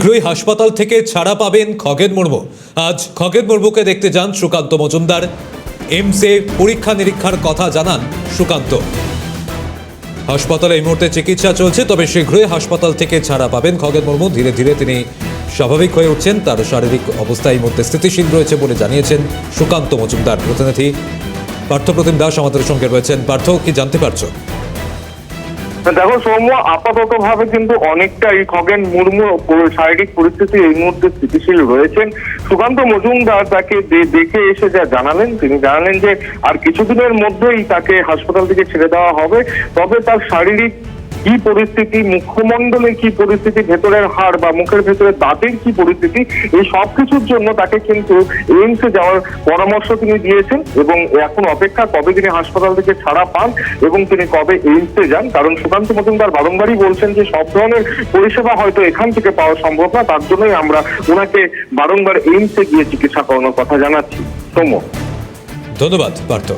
শীঘ্রই হাসপাতাল থেকে ছাড়া পাবেন খগেন মুর্মু। আজ খগেন মুর্মুকে দেখতে যান সুকান্ত মজুমদার। এমসে পরীক্ষা নিরীক্ষার কথা জানান সুকান্ত। হাসপাতালে এই মুহূর্তে চিকিৎসা চলছে, তবে শীঘ্রই হাসপাতাল থেকে ছাড়া পাবেন খগেন মুর্মু। ধীরে ধীরে তিনি স্বাভাবিক হয়ে উঠছেন, তার শারীরিক অবস্থা এই মুহূর্তে স্থিতিশীল রয়েছে বলে জানিয়েছেন সুকান্ত মজুমদার। প্রতিনিধি পার্থপ্রতিম দাস আমাদের সঙ্গে রয়েছেন। পার্থ, কি জানতে পারছ? দেখো, সৌম্য আপাতত ভাবে কিন্তু অনেকটাই খগেন মুর্মু শারীরিক পরিস্থিতি এই মুহূর্তে স্থিতিশীল রয়েছেন। সুকান্ত মজুমদার তাকে দেখে এসে যা জানালেন, তিনি জানালেন যে আর কিছুদিনের মধ্যেই তাকে হাসপাতাল থেকে ছেড়ে দেওয়া হবে, তবে তার শারীরিক কি পরিস্থিতি মুখমণ্ডলের কি পরিস্থিতি, ভেতরের হাড় বা মুখের ভেতরে দাঁতের কি পরিস্থিতি, এই সব কিছুর জন্য তাকে কিন্তু এইমসে যাওয়ার পরামর্শ তিনি দিয়েছেন এবং এখন অপেক্ষা কবে তিনি হাসপাতাল থেকে ছাড়া পান এবং তিনি কবে এইমসে যান। কারণ সুকান্ত মজুমদার বারংবারই বলছেন যে সব ধরনের পরিষেবা হয়তো এখান থেকে পাওয়া সম্ভব না, তার জন্যই আমরা ওনাকে বারংবার এইমসে গিয়ে চিকিৎসা করানোর কথা জানাচ্ছি। সৌম্য। ধন্যবাদ, পার্থ।